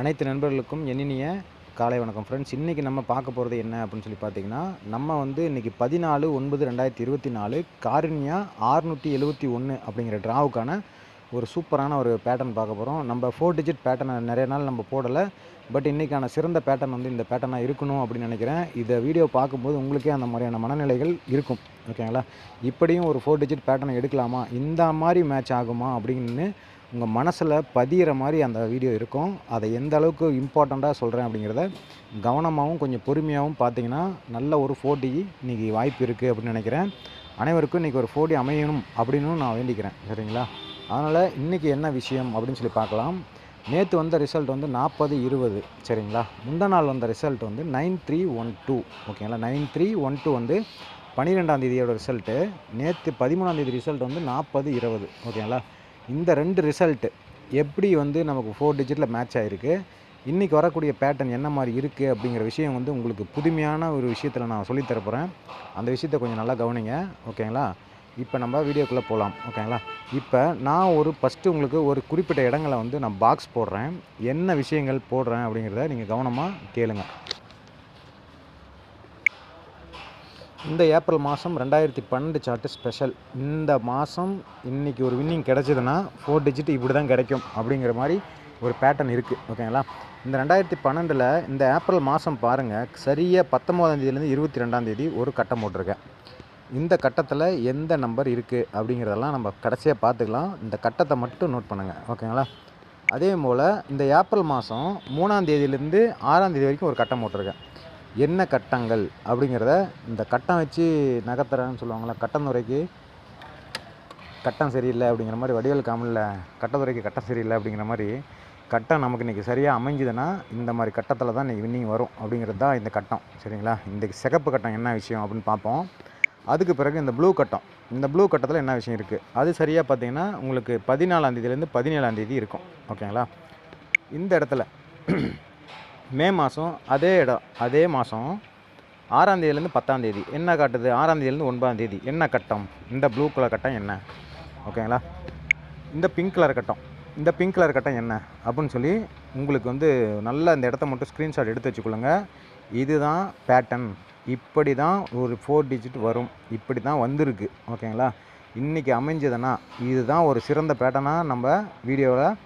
அனைத்து நண்பர்களுக்கும் எண்ணினிய காலை வணக்கம். ஃப்ரெண்ட்ஸ் இன்றைக்கி நம்ம பார்க்க போகிறது என்ன அப்படின்னு சொல்லி பார்த்தீங்கன்னா நம்ம வந்து இன்றைக்கி பதினாலு ஒன்பது ரெண்டாயிரத்தி இருபத்தி நாலு காரினியா ஆறுநூற்றி எழுபத்தி ஒன்று அப்படிங்கிற ட்ராவுக்கான ஒரு சூப்பரான ஒரு பேட்டர்ன் பார்க்க போகிறோம் நம்ம ஃபோர் டிஜிட் பேட்டர்னை நிறைய நாள் நம்ம போடலை. பட் இன்றைக்கான சிறந்த பேட்டர்ன் வந்து இந்த பேட்டர்னாக இருக்கணும் அப்படின்னு நினைக்கிறேன். இதை வீடியோ பார்க்கும்போது உங்களுக்கே அந்த மாதிரியான மனநிலைகள் இருக்கும். ஓகேங்களா இப்படியும் ஒரு ஃபோர் டிஜிட் பேட்டர்ன் எடுக்கலாமா? இந்த மாதிரி மேட்ச் ஆகுமா அப்படின்னு உங்கள் மனசில் பதியிற மாதிரி அந்த வீடியோ இருக்கும். அதை எந்த அளவுக்கு இம்பார்ட்டண்ட்டாக சொல்கிறேன் அப்படிங்கிறத கவனமாகவும் கொஞ்சம் பொறுமையாகவும் பார்த்தீங்கன்னா நல்ல ஒரு போட்டி இன்றைக்கி வாய்ப்பு இருக்குது அப்படின்னு நினைக்கிறேன். அனைவருக்கும் இன்றைக்கி ஒரு போட்டி அமையணும் அப்படின்னு நான் வேண்டிக்கிறேன். சரிங்களா? அதனால் இன்றைக்கி என்ன விஷயம் அப்படின்னு சொல்லி பார்க்கலாம். நேற்று வந்த ரிசல்ட் வந்து நாற்பது இருபது. சரிங்களா? முந்தா நாள் வந்த ரிசல்ட் வந்து நைன் த்ரீ ஒன் டூ. ஓகேங்களா? நைன் த்ரீ ஒன் டூ வந்து பன்னிரெண்டாம் தேதியோட ரிசல்ட்டு நேற்று பதிமூணாம் தேதி ரிசல்ட் வந்து நாற்பது இருபது. ஓகேங்களா? இந்த ரெண்டு ரிசல்ட்டு எப்படி வந்து நமக்கு ஃபோர் டிஜிட்டில் மேட்ச் ஆகிருக்கு இன்றைக்கி வரக்கூடிய பேட்டர்ன் என்ன மாதிரி இருக்குது அப்படிங்கிற விஷயம் வந்து உங்களுக்கு புதுமையான ஒரு விஷயத்தில் நான் சொல்லித்தரப்போகிறேன் அந்த விஷயத்தை கொஞ்சம் நல்லா கவனிங்க ஓகேங்களா? இப்போ நம்ம வீடியோக்குள்ளே போகலாம் ஓகேங்களா? இப்போ நான் ஒரு ஃபஸ்ட்டு உங்களுக்கு ஒரு குறிப்பிட்ட இடங்களை வந்து நான் பாக்ஸ் போடுறேன். என்ன விஷயங்கள் போடுறேன் அப்படிங்கிறத நீங்கள் கவனமாக கேளுங்கள் இந்த ஏப்ரல் மாதம் ரெண்டாயிரத்தி பன்னெண்டு சார்ட்டு ஸ்பெஷல் இந்த மாதம் இன்றைக்கி ஒரு வின்னிங் கிடச்சிதுன்னா ஃபோர் டிஜிட் இப்படி தான் கிடைக்கும் அப்படிங்கிற மாதிரி ஒரு பேட்டர்ன் இருக்குது ஓகேங்களா இந்த ரெண்டாயிரத்தி பன்னெண்டில் இந்த ஏப்ரல் மாதம் பாருங்கள் சரியாக பத்தொம்போதாந்தேதியிலேருந்து இருபத்தி ரெண்டாந்தேதி ஒரு கட்டம் போட்டிருக்கேன். இந்த கட்டத்தில் எந்த நம்பர் இருக்குது அப்படிங்கிறதெல்லாம் நம்ம கடைசியாக பார்த்துக்கலாம். இந்த கட்டத்தை மட்டும் நோட் பண்ணுங்கள் ஓகேங்களா அதே போல் இந்த ஏப்ரல் மாதம் மூணாந்தேதியிலேருந்து ஆறாம் தேதி வரைக்கும் ஒரு கட்டம் போட்டிருக்கேன். என்ன கட்டங்கள் அப்படிங்கிறத இந்த கட்டம் வச்சு நகர்த்துறேன்னு சொல்லுவாங்களா கட்டந்துறைக்கு கட்டம் சரியில்லை அப்படிங்கிற மாதிரி வடிவேல் காமலில் கட்டத்துறைக்கு கட்டம் சரியில்லை அப்படிங்கிற மாதிரி கட்டம் நமக்கு இன்றைக்கி சரியாக அமைஞ்சுதுன்னா இந்த மாதிரி கட்டத்தில் தான் இன்றைக்கி வின்னிங் வரும் அப்படிங்கிறது தான் இந்த கட்டம் சரிங்களா? இந்த சிகப்பு கட்டம் என்ன விஷயம் அப்படின்னு பார்ப்போம். அதுக்கு பிறகு இந்த ப்ளூ கட்டம். இந்த ப்ளூ கட்டத்தில் என்ன விஷயம் இருக்குது அது சரியாக பார்த்தீங்கன்னா உங்களுக்கு பதினாலாம் தேதியிலேருந்து பதினேழாம் தேதி இருக்கும் ஓகேங்களா? இந்த இடத்துல மே மாதம் அதே இடம் அதே மாதம் ஆறாம் தேதியிலேருந்து பத்தாம் தேதி. என்ன காட்டுது? ஆறாம் தேதியிலேருந்து ஒன்பதாம் தேதி. என்ன கட்டம்? இந்த ப்ளூ கலர் கட்டம் என்ன? ஓகேங்களா இந்த பிங்க் கலர் கட்டம். இந்த பிங்க் கலர் கட்டம் என்ன? அப்படின்னு சொல்லி உங்களுக்கு வந்து நல்ல இந்த இடத்த மட்டும் ஸ்க்ரீன்ஷாட் எடுத்து வச்சுக்கொள்ளுங்க. இதுதான் பேட்டர்ன் இப்படி தான் ஒரு ஃபோர் டிஜிட் வரும். இப்படி தான் வந்திருக்கு ஓகேங்களா இன்றைக்கி அமைஞ்சதுன்னா இதுதான் ஒரு சிறந்த பேட்டர்னாக நம்ம வீடியோவில்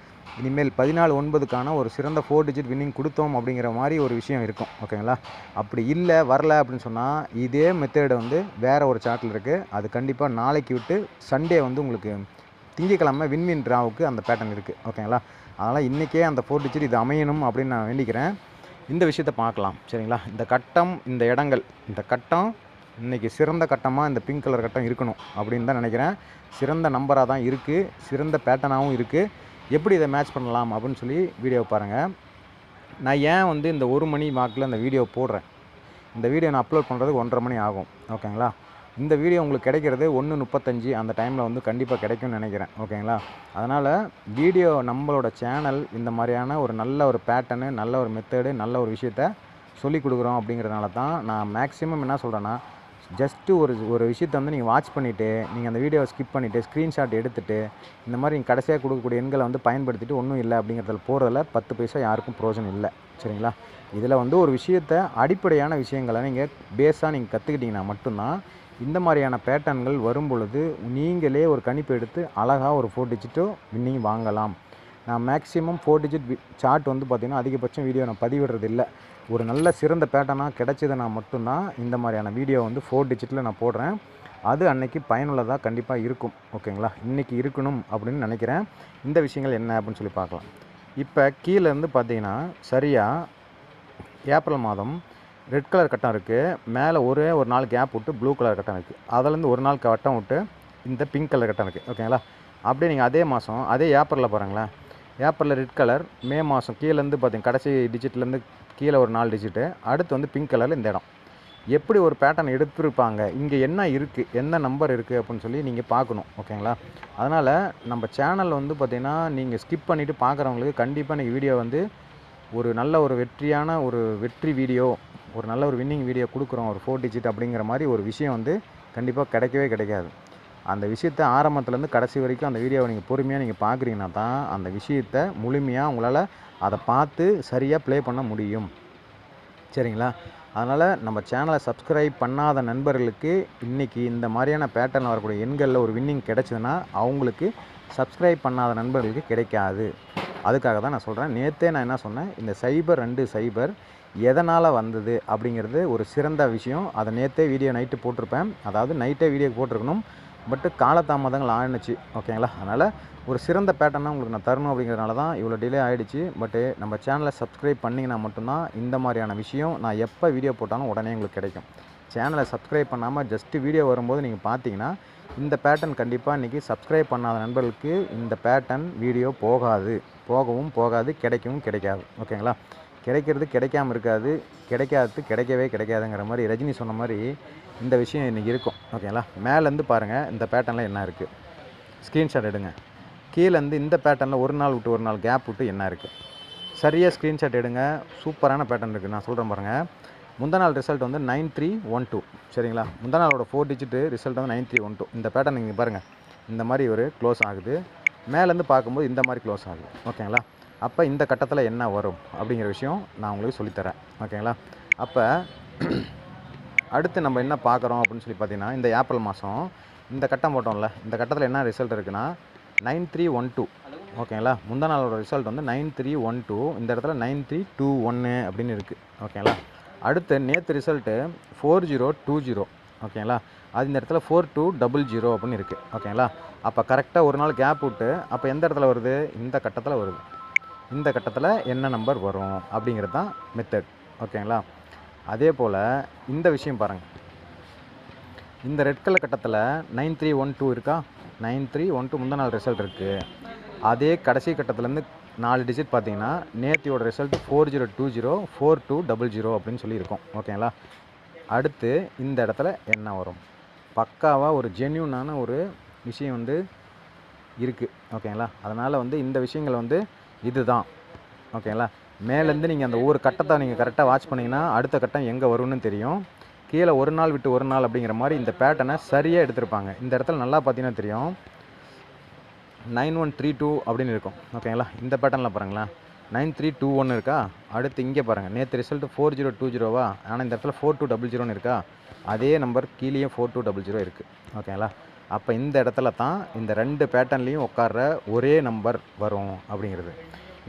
இனிமேல் பதினாலு ஒன்பதுக்கான ஒரு சிறந்த ஃபோர் டிஜிட் வின்னிங் கொடுத்தோம் அப்படிங்கிற மாதிரி ஒரு விஷயம் இருக்கும் ஓகேங்களா அப்படி இல்லை வரல அப்படின்னு சொன்னால் இதே மெத்தேடு வந்து வேறு ஒரு சார்ட்டில் இருக்குது அது கண்டிப்பாக நாளைக்கு விட்டு சண்டே வந்து உங்களுக்கு திங்கக்கிழமை வின்வின் ட்ராவுக்கு அந்த பேட்டர்ன் இருக்குது ஓகேங்களா அதனால் இன்றைக்கே அந்த ஃபோர் டிஜிட் இது அமையணும் அப்படின்னு நான் வேண்டிக்கிறேன். இந்த விஷயத்தை பார்க்கலாம் சரிங்களா? இந்த கட்டம் இந்த இடங்கள் இந்த கட்டம் இன்றைக்கி சிறந்த கட்டமாக இந்த பிங்க் கலர் கட்டம் இருக்கணும் அப்படின்னு தான் நினைக்கிறேன். சிறந்த நம்பராக தான் இருக்குது சிறந்த பேட்டர்னாகவும் இருக்குது எப்படி இதை மேட்ச் பண்ணலாம் அப்படின்னு சொல்லி வீடியோ பாருங்கள் நான் ஏன் வந்து இந்த ஒரு மணி வாக்கில் இந்த வீடியோ போடுறேன்? இந்த வீடியோ நான் அப்லோட் பண்ணுறதுக்கு ஒன்றரை மணி ஆகும். ஓகேங்களா இந்த வீடியோ உங்களுக்கு கிடைக்கிறது ஒன்று முப்பத்தஞ்சு அந்த டைமில் வந்து கண்டிப்பாக கிடைக்கும்னு நினைக்கிறேன். ஓகேங்களா அதனால் வீடியோ நம்மளோட சேனல் இந்த மாதிரியான ஒரு நல்ல ஒரு பேட்டர்னு நல்ல ஒரு மெத்தடு நல்ல ஒரு விஷயத்த சொல்லிக் கொடுக்குறோம் அப்படிங்கிறதுனால தான் நான் மேக்ஸிமம் என்ன சொல்கிறேன்னா ஜஸ்ட்டு ஒரு ஒரு விஷயத்தை வந்து நீங்கள் வாட்ச் பண்ணிவிட்டு நீங்கள் அந்த வீடியோவை ஸ்கிப் பண்ணிவிட்டு ஸ்க்ரீன்ஷாட் எடுத்துகிட்டு இந்த மாதிரி நீங்கள் கடைசியாக கொடுக்கக்கூடிய எண்களை வந்து பயன்படுத்திட்டு ஒன்றும் இல்லை அப்படிங்கிறதுல போகிறதுல பத்து பைசா யாருக்கும் ப்ரோஜனம் இல்லை. சரிங்களா? இதில் வந்து ஒரு விஷயத்தை அடிப்படையான விஷயங்களை நீங்கள் பேஸாக நீங்கள் கற்றுக்கிட்டிங்கன்னா மட்டும்தான் இந்த மாதிரியான பேட்டர்ன்கள் வரும் பொழுது நீங்களே ஒரு கணிப்பு எடுத்து அழகாக ஒரு ஃபோர் டிஜிட்டோ வின்னிங் வாங்கலாம். நான் மேக்ஸிமம் ஃபோர் டிஜிட் சார்ட் வந்து பார்த்திங்கன்னா அதிகபட்சம் வீடியோ நான் பதிவிடுறது இல்லை ஒரு நல்ல சிறந்த பேட்டர்னாக கிடச்சிதுன்னா மட்டும்தான் இந்த மாதிரியான வீடியோ வந்து ஃபோர் டிஜிட்டில் நான் போடுறேன். அது அன்னைக்கு பயனுள்ளதாக கண்டிப்பாக இருக்கும். ஓகேங்களா? இன்றைக்கி இருக்கணும் அப்படின்னு நினைக்கிறேன். இந்த விஷயங்கள் என்ன அப்படின்னு சொல்லி பார்க்கலாம். இப்போ கீழேருந்து பார்த்தீங்கன்னா சரியாக ஏப்ரல் மாதம் ரெட் கலர் கட்டம் இருக்குது மேலே ஒரே ஒரு நாள் கேப் விட்டு ப்ளூ கலர் கட்டம் இருக்குது அதுலேருந்து ஒரு நாள் கட்டம் விட்டு இந்த பிங்க் கலர் கட்டம் இருக்குது ஓகேங்களா? அப்படியே நீங்கள் அதே மாதம் அதே ஏப்ரலில் பாருங்களேன். ஏப்ரலில் ரெட் கலர் மே மாதம் கீழேருந்து பார்த்தீங்க கடைசி டிஜிட்லேருந்து கீழே ஒரு நாலு டிஜிட்டு அடுத்து வந்து பிங்க் கலரில் இந்த இடம். எப்படி ஒரு பேட்டர்ன் எடுத்திருப்பாங்க இங்கே என்ன இருக்குது என்ன நம்பர் இருக்குது அப்படின்னு சொல்லி நீங்கள் பார்க்கணும் ஓகேங்களா அதனால் நம்ம சேனல் வந்து பார்த்திங்கன்னா நீங்கள் ஸ்கிப் பண்ணிவிட்டு பார்க்குறவங்களுக்கு கண்டிப்பாக நீங்கள் வீடியோ வந்து ஒரு நல்ல ஒரு வெற்றியான ஒரு வெற்றி வீடியோ ஒரு நல்ல ஒரு வின்னிங் வீடியோ கொடுக்குறோம் ஒரு ஃபோர் டிஜிட் அப்படிங்கிற மாதிரி ஒரு விஷயம் வந்து கண்டிப்பாக கிடைக்கவே கிடைக்காது. அந்த விஷயத்தை ஆரம்பத்துலேருந்து கடைசி வரைக்கும் அந்த வீடியோவை நீங்கள் பொறுமையாக நீங்கள் பார்க்குறீங்கன்னா தான் அந்த விஷயத்தை முழுமையாக உங்களால் அதை பார்த்து சரியாக ப்ளே பண்ண முடியும். சரிங்களா? அதனால் நம்ம சேனலை சப்ஸ்கிரைப் பண்ணாத நண்பர்களுக்கு இன்றைக்கி இந்த மாதிரியான பேட்டர்னில் வரக்கூடிய எண்களில் ஒரு வின்னிங் கிடச்சிதுன்னா அவங்களுக்கு சப்ஸ்கிரைப் பண்ணாத நண்பர்களுக்கு கிடைக்காது. அதுக்காக தான் நான் சொல்கிறேன். நேற்றே நான் என்ன சொன்னேன்? இந்த சைபர் ரெண்டு சைபர் எதனால் வந்தது அப்படிங்கிறது ஒரு சிறந்த விஷயம். அதை நேற்றே வீடியோ நைட்டு போட்டிருப்பேன். அதாவது நைட்டே வீடியோ போட்டிருக்கணும். பட்டு காலதாமதங்கள் ஆணுச்சு ஓகேங்களா? அதனால் ஒரு சிறந்த பேட்டர்னாக உங்களுக்கு நான் தரணும் அப்படிங்கிறதுனால தான் இவ்வளோ டிலே ஆகிடுச்சு பட்டு நம்ம சேனலை சப்ஸ்கிரைப் பண்ணிங்கன்னா மட்டும்தான் இந்த மாதிரியான விஷயம் நான் எப்போ வீடியோ போட்டாலும் உடனே உங்களுக்கு கிடைக்கும். சேனலை சப்ஸ்கிரைப் பண்ணாமல் ஜஸ்ட்டு வீடியோ வரும்போது நீங்கள் பார்த்தீங்கன்னா இந்த பேட்டர்ன் கண்டிப்பாக இன்றைக்கி சப்ஸ்கிரைப் பண்ணாத நண்பர்களுக்கு இந்த பேட்டர்ன் வீடியோ போகாது. போகவும் போகாது கிடைக்கவும் கிடைக்காது ஓகேங்களா? கிடைக்கிறது கிடைக்காம இருக்காது. கிடைக்காதது கிடைக்கவே கிடைக்காதுங்கிற மாதிரி ரஜினி சொன்ன மாதிரி இந்த விஷயம் இன்றைக்கி இருக்கும். ஓகேங்களா மேலேருந்து பாருங்கள் இந்த பேட்டர்னில் என்ன இருக்குது ஸ்க்ரீன்ஷாட் எடுங்க. கீழேருந்து இந்த பேட்டர்னில் ஒரு நாள் விட்டு ஒரு நாள் கேப் விட்டு என்ன இருக்குது சரியாக ஸ்க்ரீன்ஷாட் எடுங்க. சூப்பரான பேட்டர்ன் இருக்குது நான் சொல்கிறேன் பாருங்கள் முந்தா நாள் ரிசல்ட் வந்து நைன் த்ரீ ஒன் டூ சரிங்களா? முந்தா நாளோட ஃபோர் டிஜிட்டு ரிசல்ட் வந்து நைன் த்ரீ ஒன் டூ இந்த பேட்டர்ன் நீங்கள் பாருங்கள் இந்த மாதிரி ஒரு க்ளோஸ் ஆகுது. மேலேருந்து பார்க்கும்போது இந்த மாதிரி க்ளோஸ் ஆகுது. ஓகேங்களா அப்போ இந்த கட்டத்தில் என்ன வரும் அப்படிங்கிற விஷயம் நான் உங்களுக்கு சொல்லித்தரேன். ஓகேங்களா? அப்போ அடுத்து நம்ம என்ன பார்க்குறோம் அப்படின்னு சொல்லி பார்த்தீங்கன்னா இந்த ஏப்ரல் மாதம் இந்த கட்டம் போட்டோம்ல இந்த கட்டத்தில் என்ன ரிசல்ட் இருக்குன்னா நைன் த்ரீ ஒன் டூ. ஓகேங்களா? முந்தா நாளோட ரிசல்ட் வந்து நைன் த்ரீ ஒன் டூ இந்த இடத்துல நைன் த்ரீ டூ ஒன்று அப்படின்னு இருக்குது ஓகேங்களா? அடுத்து நேற்று result four zero two zero. ஓகேங்களா? அது இந்த இடத்துல ஃபோர் டூ டபுள் ஜீரோ அப்படின்னு இருக்குது ஓகேங்களா? அப்போ கரெக்டாக ஒரு நாள் கேப் விட்டு அப்போ எந்த இடத்துல வருது? இந்த கட்டத்தில் வருது. இந்த கட்டத்தில் என்ன நம்பர் வரும் அப்படிங்கிறது தான் மெத்தட் ஓகேங்களா அதே போல் இந்த விஷயம் பாருங்கள் இந்த ரெட் கலர் கட்டத்தில் நைன் த்ரீ ஒன் டூ இருக்கா? நைன் த்ரீ ஒன் டூ முந்தா நாள் ரிசல்ட் இருக்குது அதே கடைசி கட்டத்துலேருந்து நாலு டிஜிட் பார்த்தீங்கன்னா நேத்தியோட result four zero two zero four two double zero அப்படின்னு சொல்லியிருக்கோம் ஓகேங்களா அடுத்து இந்த இடத்துல என்ன வரும்? பக்காவாக ஒரு ஜென்யூனான ஒரு விஷயம் வந்து இருக்குது ஓகேங்களா அதனால் வந்து இந்த விஷயங்கள் வந்து இதுதான். ஓகேங்களா மேலேருந்து நீங்கள் அந்த ஒவ்வொரு கட்டத்தை நீங்கள் கரெக்டாக வாட்ச் பண்ணிங்கன்னா அடுத்த கட்டம் எங்கே வரும்னு தெரியும். கீழே ஒரு நாள் விட்டு ஒரு நாள் அப்படிங்கிற மாதிரி இந்த பேட்டனை சரியாக எடுத்திருப்பாங்க. இந்த இடத்துல நல்லா பார்த்தீங்கன்னா தெரியும். நைன் ஒன் த்ரீ டூ அப்படின்னு இருக்கும். ஓகேங்களா இந்த பேட்டர்னில் பாருங்களேன். நைன் த்ரீ டூ ஒன்று இருக்கா? அடுத்து இங்கே பாருங்கள் நேற்று ரிசல்ட் ஃபோர் ஜீரோ டூ ஜீரோவா ஆனால் இந்த இடத்துல ஃபோர் டூ டபுள் ஜீரோன்னு இருக்கா? அதே நம்பர் கீழேயும் ஃபோர் டூ டபுள் ஜீரோ இருக்குது ஓகேங்களா அப்போ இந்த இடத்துல தான் இந்த ரெண்டு பேட்டர்ன்லேயும் உட்கார்ற ஒரே நம்பர் வரும் அப்படிங்கிறது.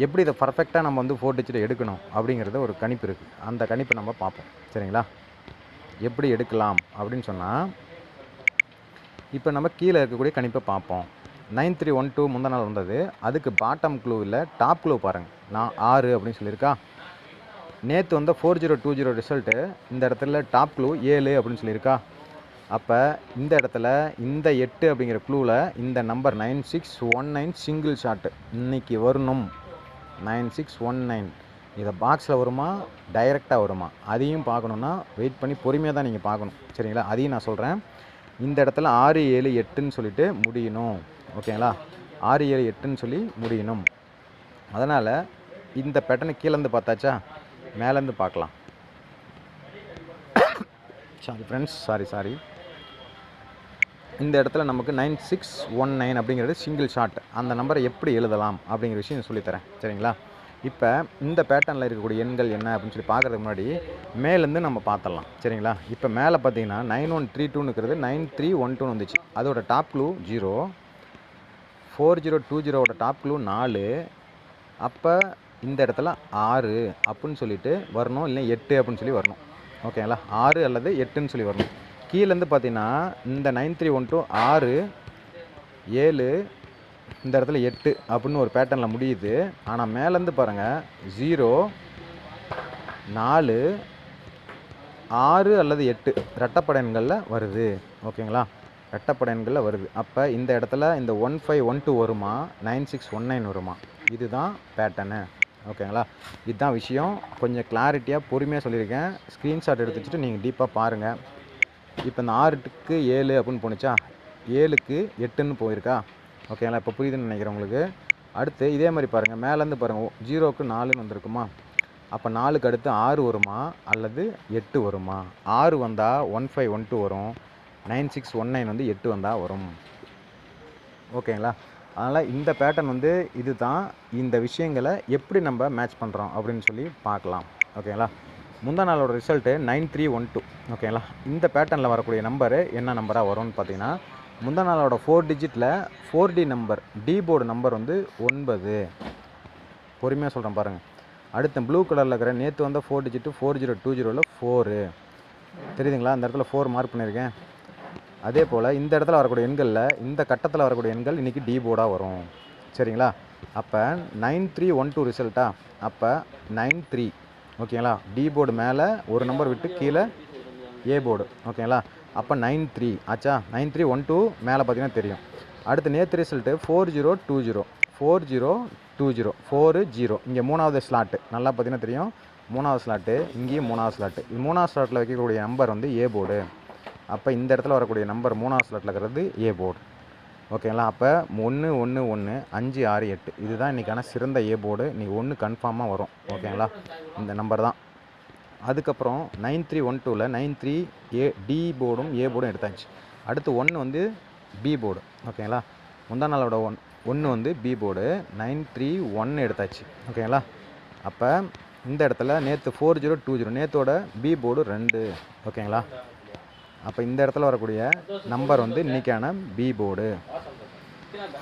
எப்படி இதை பர்ஃபெக்டாக நம்ம வந்து ஃபோர் டிஜிட் எடுக்கணும் அப்படிங்கிறது ஒரு கணிப்பு இருக்குது அந்த கணிப்பை நம்ம பார்ப்போம். சரிங்களா? எப்படி எடுக்கலாம் அப்படின்னு சொன்னால் இப்போ நம்ம கீழே இருக்கக்கூடிய கணிப்பை பார்ப்போம். நைன் த்ரீ ஒன் டூ முந்தா நாள் வந்தது. அதுக்கு பாட்டம் க்ளூ இல்லை டாப் க்ளூ பாருங்கள் நான் ஆறு அப்படின்னு சொல்லியிருக்கா? நேற்று வந்த four zero two zero result இந்த இடத்துல டாப் க்ளூ ஏழு அப்படின்னு சொல்லியிருக்கா? அப்போ இந்த இடத்துல இந்த எட்டு அப்படிங்கிற க்ளூவில் இந்த number nine six one nine single shot இன்றைக்கி வரணும். நைன் சிக்ஸ் ஒன் நைன் இதை பாக்ஸில் வருமா? டைரெக்டாக வருமா? அதையும் பார்க்கணுன்னா வெயிட் பண்ணி பொறுமையாக தான் நீங்கள் பார்க்கணும். சரிங்களா? அதையும் நான் சொல்கிறேன் இந்த இடத்துல ஆறு ஏழு எட்டுன்னு சொல்லிட்டு முடியணும். ஓகேங்களா ஆறு ஏழு எட்டுன்னு சொல்லி முடியணும். அதனால் இந்த பேட்டர்னை கீழேருந்து பார்த்தாச்சா? மேலேருந்து பார்க்கலாம். சாரி ஃப்ரெண்ட்ஸ் சாரி சாரி இந்த இடத்துல நமக்கு நைன் சிக்ஸ் ஒன் நைன் அப்படிங்கிறது சிங்கிள் ஷாட் அந்த நம்பரை எப்படி எழுதலாம் அப்படிங்கிற விஷயம் சொல்லித்தரேன். சரிங்களா? இப்போ இந்த பேட்டர்னில் இருக்கக்கூடிய எண்கள் என்ன அப்படின்னு சொல்லி பார்க்குறதுக்கு முன்னாடி மேலேருந்து நம்ம பார்த்துடலாம். சரிங்களா? இப்போ மேலே பார்த்தீங்கன்னா நைன் ஒன் த்ரீ டூனுங்கிறது நைன் த்ரீ ஒன் டூன்னு வந்துச்சு. அதோட top clue zero four zero two ஜீரோவோட top clue நாலு அப்போ இந்த இடத்துல ஆறு அப்படின்னு சொல்லிட்டு வரணும் இல்லை எட்டு அப்படின்னு சொல்லி வரணும். ஓகேங்களா? ஆறு அல்லது எட்டுன்னு சொல்லி வரணும். கீழேருந்து பார்த்தீங்கன்னா இந்த நைன் த்ரீ ஒன் டூ ஆறு ஏழு இந்த இடத்துல எட்டு அப்படின்னு ஒரு பேட்டர்னில் முடியுது. ஆனால் மேலேருந்து பாருங்கள் ஜீரோ நாலு ஆறு அல்லது எட்டு ரெட்டப்படையன்களில் வருது. ஓகேங்களா? ரெட்டப்படையன்களில் வருது. அப்போ இந்த இடத்துல இந்த ஒன் ஃபைவ் ஒன் டூ வருமா? நைன் சிக்ஸ் ஒன் நைன் வருமா? இதுதான் பேட்டர்னு ஓகேங்களா? இதுதான் விஷயம். கொஞ்சம் கிளாரிட்டியாக பொறுமையாக சொல்லியிருக்கேன். ஸ்க்ரீன்ஷாட் எடுத்து வச்சுட்டு நீங்கள் டீப்பாக பாருங்கள் இப்போ இந்த ஆறுக்கு ஏழு அப்படின்னு போணுச்சா? ஏழுக்கு எட்டுன்னு போயிருக்கா? ஓகேங்களா இப்போ புரியுதுன்னு நினைக்கிறேன் உங்களுக்கு. அடுத்து இதே மாதிரி பாருங்கள் மேலேருந்து பாருங்கள் ஜீரோக்கு நாலுன்னு வந்திருக்குமா? அப்போ நாலுக்கு அடுத்து ஆறு வருமா? அல்லது எட்டு வருமா? ஆறு வந்தால் ஒன் ஃபைவ் ஒன் டூ வரும். நைன் சிக்ஸ் ஒன் நைன் வந்து எட்டு வந்தால் வரும். ஓகேங்களா அதனால் இந்த பேட்டர்ன் வந்து இது தான் இந்த விஷயங்களை எப்படி நம்ம மேட்ச் பண்ணுறோம் அப்படின்னு சொல்லி பார்க்கலாம். ஓகேங்களா முந்தா நாளோட result nine three one two. ஓகேங்களா? இந்த பேட்டர்னில் வரக்கூடிய நம்பரு என்ன நம்பராக வரும்னு பார்த்தீங்கன்னா முந்தா நாளோட four டிஜிட்டில் four D number D board number வந்து ஒன்பது. பொறுமையாக சொல்கிறேன் பாருங்கள் அடுத்த ப்ளூ கலரில் இருக்கிற நேற்று வந்த four digit four zero two ஜீரோவில் ஃபோரு தெரியுதுங்களா? அந்த இடத்துல ஃபோர் மார்க் பண்ணியிருக்கேன். அதே போல் இந்த இடத்துல வரக்கூடிய எண்களில் இந்த கட்டத்தில் வரக்கூடிய எண்கள் இன்றைக்கி டி போர்டாக வரும். சரிங்களா? அப்போ நைன் த்ரீ ஒன் டூ ரிசல்ட்டா அப்போ நைன் த்ரீ. ஓகேங்களா? டி போர்டு மேலே ஒரு நம்பர் விட்டு கீழே ஏ போர்டு ஓகேங்களா? அப்போ நைன் த்ரீ ஆச்சா? நைன் த்ரீ ஒன் டூ மேலே பார்த்தீங்கன்னா தெரியும். அடுத்து நேற்று result four zero two zero four zero two zero four zero இங்கே மூணாவது ஸ்லாட்டு நல்லா பார்த்தீங்கன்னா தெரியும். மூணாவது ஸ்லாட்டு இங்கேயும் மூணாவது ஸ்லாட்டு இது மூணாவது ஸ்லாட்டில் வைக்கக்கூடிய நம்பர் வந்து ஏ போர்டு அப்போ இந்த இடத்துல வரக்கூடிய நம்பர் மூணாவது ஸ்லாட்டில் இருக்கிறது ஏ போர்டு ஓகேங்களா? அப்போ ஒன்று ஒன்று ஒன்று அஞ்சு ஆறு எட்டு. இதுதான் இன்றைக்கான சிறந்த ஏ போர்டு இன்றைக்கி ஒன்று கன்ஃபார்மாக வரும். ஓகேங்களா? இந்த நம்பர் தான். அதுக்கப்புறம் நைன் த்ரீ ஒன் டூவில் நைன் த்ரீ ஏ டி போர்டும் ஏ போர்டும் எடுத்தாச்சு. அடுத்து ஒன்று வந்து பி போர்டு ஓகேங்களா? முந்தா நாளோட ஒன் ஒன்று வந்து B board nine three one எடுத்தாச்சு. ஓகேங்களா? அப்போ இந்த இடத்துல நேற்று ஃபோர் ஜீரோ டூ ஜீரோ நேற்றோட பி போர்டு ரெண்டு. ஓகேங்களா? அப்போ இந்த இடத்துல வரக்கூடிய நம்பர் வந்து இன்றைக்கான பி போர்டு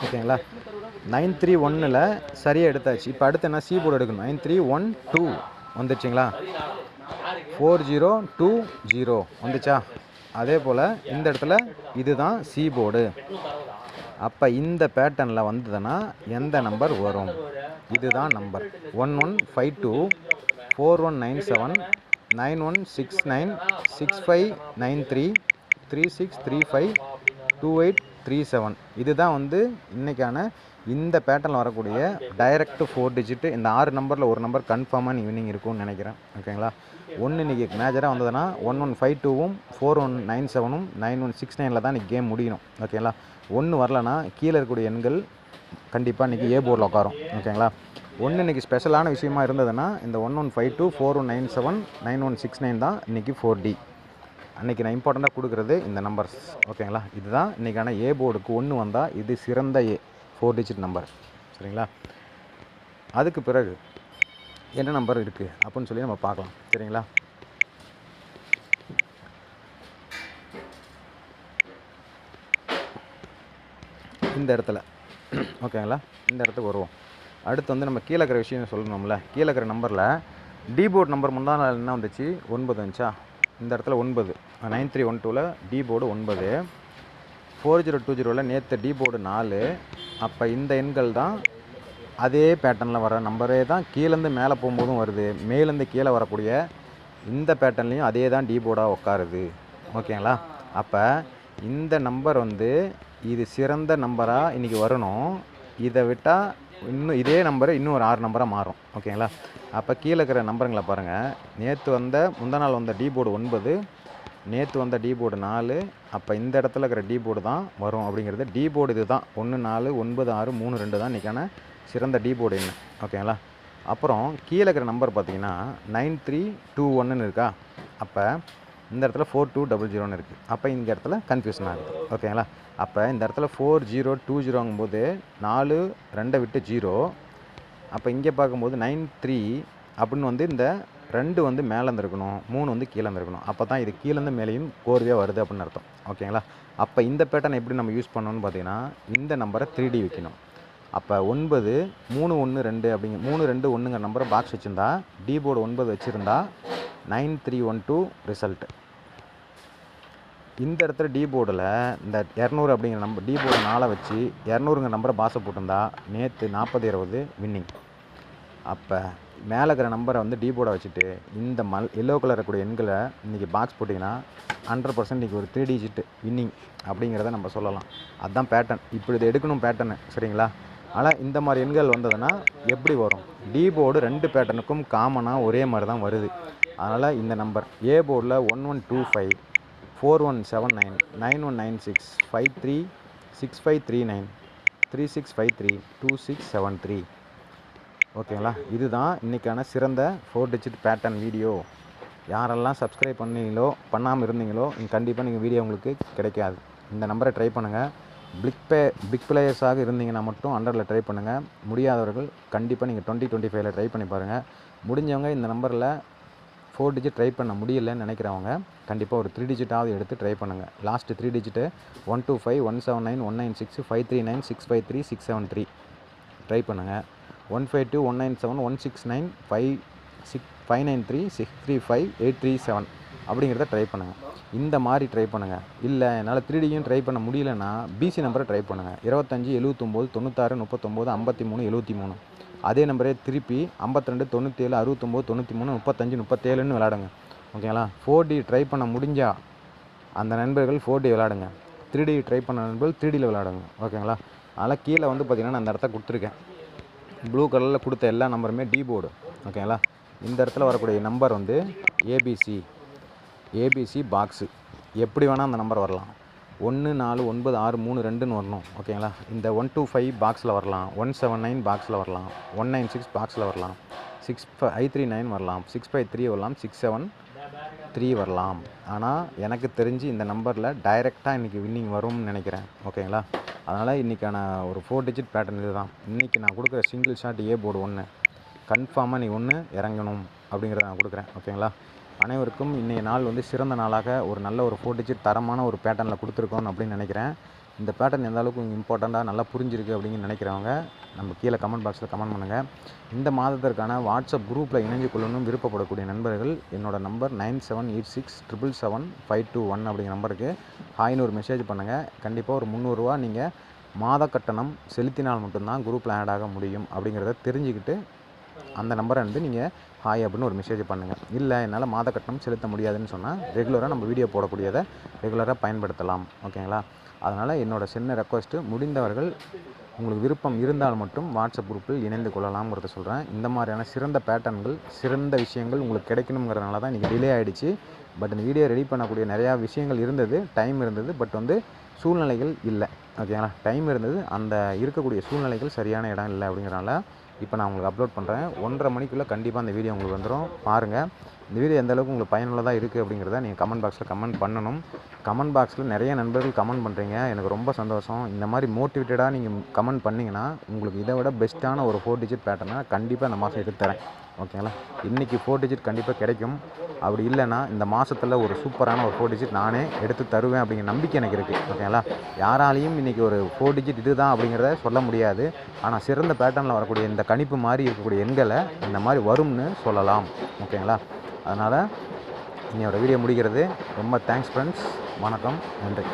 ஓகேங்களா? நைன் த்ரீ ஒன்னில் சரியாக எடுத்தாச்சு. இப்போ அடுத்து என்ன சி போர்டு எடுக்கணும்? நைன் த்ரீ ஒன் டூ வந்துடுச்சிங்களா? ஃபோர் ஜீரோ டூ ஜீரோ வந்துச்சா? அதே போல் இந்த இடத்துல இதுதான் சி போர்டு அப்போ இந்த பேட்டர்னில் வந்ததுன்னா எந்த நம்பர் வரும்? இதுதான் number one one five two four one nine seven nine one six nine six five nine three three six three five two eight three seven. இதுதான் வந்து இன்றைக்கான இந்த பேட்டர்னில் வரக்கூடிய டைரக்ட் ஃபோர் டிஜிட்டு இந்த ஆறு நம்பரில் ஒரு நம்பர் கன்ஃபார்மாக ஈவினிங் இருக்கும்னு நினைக்கிறேன். ஓகேங்களா ஒன்று இன்றைக்கி மேஜராக வந்ததுன்னா ஒன் ஒன் ஃபைவ் டூவும் ஃபோர் ஒன் நைன் செவனும் நைன் ஒன் சிக்ஸ் நைனில் தான் இன்றைக்கி கேம் முடியணும். ஓகேங்களா ஒன்று வரலன்னா கீழே இருக்கக்கூடிய எண்கள் கண்டிப்பாக இன்றைக்கி ஏ போர்டில் உட்காரும். ஓகேங்களா ஒன்று இன்றைக்கி ஸ்பெஷலான விஷயமா இருந்ததுன்னா இந்த one one five two four one nine seven nine one six nine தான் இன்றைக்கி ஃபோர் டி. அன்றைக்கி நான் இம்பார்ட்டண்ட்டாக கொடுக்குறது இந்த நம்பர்ஸ் ஓகேங்களா இதுதான் இன்றைக்கான ஏ போர்டுக்கு ஒன்று வந்தால் இது சிறந்த ஏ ஃபோர் டிஜிட் நம்பர் சரிங்களா? அதுக்கு பிறகு என்ன நம்பர் இருக்குது அப்படின்னு சொல்லி நம்ம பார்க்கலாம். சரிங்களா? இந்த இடத்துல. ஓகேங்களா இந்த இடத்துக்கு வருவோம். அடுத்து வந்து நம்ம கீழே இருக்கிற விஷயம் சொல்லணும்ல. கீழே இருக்கிற நம்பரில் டி போர்டு நம்பர் முந்தா நாள் என்ன வந்துச்சு? ஒன்பது வந்துச்சா? இந்த இடத்துல ஒன்பது. நைன் த்ரீ ஒன் டூவில் டி போர்டு ஒன்பது. ஃபோர் ஜீரோ டூ ஜீரோவில் நேற்று டி போர்டு நாலு. அப்போ இந்த எண்கள் தான் அதே பேட்டர்னில் வர நம்பரே தான் கீழேருந்து மேலே போகும்போதும் வருது. மேலேருந்து கீழே வரக்கூடிய இந்த பேட்டர்ன்லேயும் அதே தான் டி போர்டாக உட்காருது ஓகேங்களா? அப்போ இந்த நம்பர் வந்து இது சிறந்த நம்பராக இன்றைக்கி வரணும். இதை விட்டால் இன்னும் இதே நம்பரை இன்னும் ஒரு ஆறு நம்பராக மாறும். ஓகேங்களா அப்போ கீழே இருக்கிற நம்பருங்களை பாருங்கள் நேற்று வந்த முந்தா நாள் வந்த டி போர்டு ஒன்பது நேற்று வந்த டி போர்டு நாலு அப்போ இந்த இடத்துல இருக்கிற டி போர்டு தான் வரும் அப்படிங்கிறது. டி போர்டு இது தான் ஒன்று நாலு ஒன்பது ஆறு மூணு ரெண்டு தான் இன்றைக்கான சிறந்த டி போர்டு என்ன ஓகேங்களா அப்புறம் கீழே இருக்கிற நம்பர் பார்த்தீங்கன்னா நைன் த்ரீ டூ ஒன்றுன்னு இருக்கா? அப்போ இந்த இடத்துல ஃபோர் டூ டபுள் ஜீரோன்னு இருக்குது அப்போ இந்த இடத்துல கன்ஃபியூஷன் ஆகுது. ஓகேங்களா அப்போ இந்த இடத்துல ஃபோர் ஜீரோ டூ ஜீரோங்கும்போது நாலு ரெண்டை விட்டு ஜீரோ அப்போ இங்கே பார்க்கும்போது நைன் த்ரீ அப்படின்னு வந்து இந்த ரெண்டு வந்து மேலே இருந்திருக்கணும் மூணு வந்து கீழே இருந்திருக்கணும். அப்போ தான் இது கீழேருந்து மேலேயும் கோர்வையாக வருது அப்படின்னு அர்த்தம். ஓகேங்களா அப்போ இந்த பேட்டர்ன் எப்படி நம்ம யூஸ் பண்ணணும்னு பார்த்தீங்கன்னா இந்த நம்பரை த்ரீ டி வைக்கணும். அப்போ ஒன்பது மூணு ஒன்று ரெண்டு அப்படிங்க மூணு ரெண்டு ஒன்றுங்கிற நம்பரை பாக்ஸ் வச்சுருந்தா டி போர்டு ஒன்பது வச்சுருந்தா nine three one two result இந்த இடத்துல டி போர்டில் இந்த இரநூறு அப்படிங்கிற நம்பர் டி போர்டு நாளை வச்சு இரநூறுங்கிற நம்பரை பாஸை போட்டிருந்தா நேற்று நாற்பது இருபது வின்னிங் அப்போ மேலே இருக்கிற நம்பரை வந்து டி போர்டை வச்சுட்டு இந்த மல் எல்லோ கலர் இருக்கக்கூடிய எண்களை இன்றைக்கி பாக்ஸ் போட்டிங்கன்னா ஹண்ட்ரட் பர்சன்ட் இன்றைக்கி ஒரு த்ரீ டிஜிட் வின்னிங் அப்படிங்கிறத நம்ம சொல்லலாம். அதுதான் பேட்டர்ன் இப்படி இது எடுக்கணும் பேட்டர்னு சரிங்களா? ஆனால் இந்த மாதிரி எண்கள் வந்ததுன்னா எப்படி வரும்? டி போர்டு ரெண்டு பேட்டர்னுக்கும் காமனாக ஒரே மாதிரி தான் வருது. அதனால் இந்த நம்பர் ஏ போர்டில் one one two five four one seven nine nine one nine six five three six five three nine three six five three two six seven three ஓகேங்களா? இதுதான் இன்றைக்கான சிறந்த ஃபோர் டிஜிட் பேட்டர்ன் வீடியோ யாரெல்லாம் subscribe பண்ணீங்களோ பண்ணாமல் இருந்தீங்களோ நீங்கள் கண்டிப்பாக நீங்கள் வீடியோ உங்களுக்கு கிடைக்காது. இந்த நம்பரை ட்ரை பண்ணுங்கள் பிக் பே பிக் பிளேயர்ஸாக இருந்தீங்கன்னா மட்டும் அண்டரில் ட்ரை பண்ணுங்கள் முடியாதவர்கள் கண்டிப்பாக நீங்கள் டுவெண்ட்டி டுவெண்ட்டி ஃபைவ்ல ட்ரை பண்ணி பாருங்கள் முடிஞ்சவங்க இந்த நம்பரில் ஃபோர் டிஜிட் ட்ரை பண்ண முடியலன்னு நினைக்கிறவங்க கண்டிப்பாக ஒரு த்ரீ டிஜிட்டாவது எடுத்து ட்ரை பண்ணுங்கள் last three digit one two five one seven nine one nine six five three nine six five three six seven three. Try பண்ணுங்கள் one five two one nine seven one six nine five six five nine three six three five eight three seven அப்படிங்கிறத try பண்ணுங்கள் இந்த மாதிரி try பண்ணுங்கள் இல்லை என்னால் three டியும் try பண்ண முடியலன்னா பிசி நம்பரை ட்ரை பண்ணுங்கள் இருபத்தஞ்சி எழுபத்தொம்போது தொண்ணூத்தாறு முப்பத்தொம்போது ஐம்பத்தி மூணு எழுபத்தி மூணு. அதே நம்பரே திருப்பி ஐம்பத்திரெண்டு தொண்ணூற்றேழு அறுபத்தொம்போது தொண்ணூற்றி மூணு முப்பத்தஞ்சு முப்பத்தேழுன்னு விளாடுங்க ஓகேங்களா ஃபோர் டி ட்ரை பண்ண முடிஞ்சால் அந்த நண்பர்கள் ஃபோர் டி விளாடுங்க த்ரீ டி ட்ரை பண்ண நண்பர்கள் த்ரீ டியில் விளாடுங்க ஓகேங்களா அதனால் கீழே வந்து பார்த்திங்கன்னா நான் அந்த இடத்த கொடுத்துருக்கேன். ப்ளூ கலரில் கொடுத்த எல்லா நம்பருமே டி போர்டு ஓகேங்களா இந்த இடத்துல வரக்கூடிய நம்பர் வந்து ஏபிசி ஏபிசி பாக்ஸு எப்படி வேணால் அந்த நம்பர் வரலாம். ஒன்று நாலு ஒன்பது ஆறு மூணு ரெண்டுன்னு வரணும் ஓகேங்களா? இந்த ஒன் டூ ஃபைவ் பாக்ஸில் வரலாம் ஒன் செவன் நைன் பாக்ஸில் வரலாம் ஒன் நைன் சிக்ஸ் பாக்ஸில் வரலாம் சிக்ஸ் ஃபை த்ரீ நைன் வரலாம் சிக்ஸ் ஃபைவ் த்ரீ வரலாம் சிக்ஸ் செவன் த்ரீ வரலாம். ஆனால் எனக்கு தெரிஞ்சு இந்த நம்பரில் டைரெக்டாக இன்றைக்கி வின்னிங் வரும்னு நினைக்கிறேன் ஓகேங்களா? அதனால் இன்றைக்கான ஒரு ஃபோர் டிஜிட் பேட்டர்ன் இது தான் இன்றைக்கி நான் கொடுக்குற சிங்கிள் ஷாட் ஏ போர்டு ஒன்று கன்ஃபார்மாக நீ ஒன்று இறங்கணும் அப்படிங்கிறத நான் கொடுக்குறேன் ஓகேங்களா? அனைவருக்கும் இன்றைய நாள் வந்து சிறந்த நாளாக ஒரு நல்ல ஒரு ஃபோர் டிஜிட் தரமான ஒரு பேட்டர்னில் கொடுத்துருக்கோம் அப்படின்னு நினைக்கிறேன். இந்த பேட்டர்ன் எந்த அளவுக்கு இம்பார்ட்டண்ட்டாக நல்லா புரிஞ்சிருக்கு அப்படின்னு நினைக்கிறவங்க நம்ம கீழே கமெண்ட் பாக்ஸில் கமெண்ட் பண்ணுங்கள் இந்த மாதத்திற்கான வாட்ஸ்அப் குரூப்பில் இணைஞ்சு கொள்ளணும் விருப்பப்படக்கூடிய நண்பர்கள் என்னோடய number nine seven eight six triple seven five two one அப்படிங்கிற நம்பருக்கு ஹாய்னு ஒரு மெசேஜ் பண்ணுங்கள் கண்டிப்பாக ஒரு முந்நூறுரூவா நீங்கள் மாத கட்டணம் செலுத்தினால் மட்டும்தான் குரூப்பில் ஆட் ஆக முடியும் அப்படிங்கிறத தெரிஞ்சுக்கிட்டு அந்த நம்பரை வந்து நீங்கள் ஹாய் அப்படின்னு ஒரு மெசேஜ் பண்ணுங்கள் இல்லை என்னால் மாத கட்டணம் செலுத்த முடியாதுன்னு சொன்னால் ரெகுலராக நம்ம வீடியோ போடக்கூடியதை ரெகுலராக பயன்படுத்தலாம். ஓகேங்களா? அதனால் என்னோடய சின்ன ரெக்வஸ்ட்டு முடிந்தவர்கள் உங்களுக்கு விருப்பம் இருந்தால் மட்டும் வாட்ஸ்அப் குரூப்பில் இணைந்து கொள்ளலாம்ங்கிறத சொல்கிறேன் இந்த மாதிரியான சிறந்த பேட்டர்ன்கள் சிறந்த விஷயங்கள் உங்களுக்கு கிடைக்கணுங்கிறதுனால தான் இன்றைக்கி டிலே ஆகிடுச்சு பட் இந்த வீடியோ ரெடி பண்ணக்கூடிய நிறையா விஷயங்கள் இருந்தது டைம் இருந்தது. பட் வந்து சூழ்நிலைகள் இல்லை. ஓகேங்களா? டைம் இருந்தது. அந்த இருக்கக்கூடிய சூழ்நிலைகள் சரியான இடம் இல்லை அப்படிங்கிறனால இப்போ நான் உங்களுக்கு அப்லோட் பண்ணுறேன் ஒன்றரை மணிக்குள்ளே கண்டிப்பாக அந்த வீடியோ உங்களுக்கு வந்துடும் பாருங்கள் இந்த வீடியோ எந்தளவுக்கு உங்களுக்கு பயனுள்ளதாக இருக்குது அப்படிங்கிறத நீங்கள் கமெண்ட் பாக்ஸில் கமெண்ட் பண்ணணும். கமெண்ட் பாக்ஸில் நிறைய நண்பர்கள் கமெண்ட் பண்ணுறீங்க எனக்கு ரொம்ப சந்தோஷம். இந்த மாதிரி மோட்டிவேட்டடாக நீங்கள் கமெண்ட் பண்ணிங்கன்னா உங்களுக்கு இதை விட பெஸ்ட்டான ஒரு ஃபோர் டிஜிட் பேட்டர்னை கண்டிப்பாக இந்த மாதம் எடுத்து தரேன். ஓகேங்களா? இன்றைக்கி ஃபோர் டிஜிட் கண்டிப்பாக கிடைக்கும். அப்படி இல்லைன்னா இந்த மாதத்தில் ஒரு சூப்பரான ஒரு ஃபோர் டிஜிட் நானே எடுத்து தருவேன் அப்படிங்கிற நம்பிக்கை எனக்கு இருக்குது ஓகேங்களா? யாராலையும் இன்றைக்கி ஒரு ஃபோர் டிஜிட் இது தான் அப்படிங்கிறத சொல்ல முடியாது. ஆனால் சிறந்த பேட்டர்னில் வரக்கூடிய இந்த கணிப்பு மாதிரி இருக்கக்கூடிய எண்களை இந்த மாதிரி வரும்னு சொல்லலாம். ஓகேங்களா? அதனால் என்னோடய வீடியோ முடிகிறது. ரொம்ப தேங்க்ஸ் ஃப்ரெண்ட்ஸ் வணக்கம். நன்றி.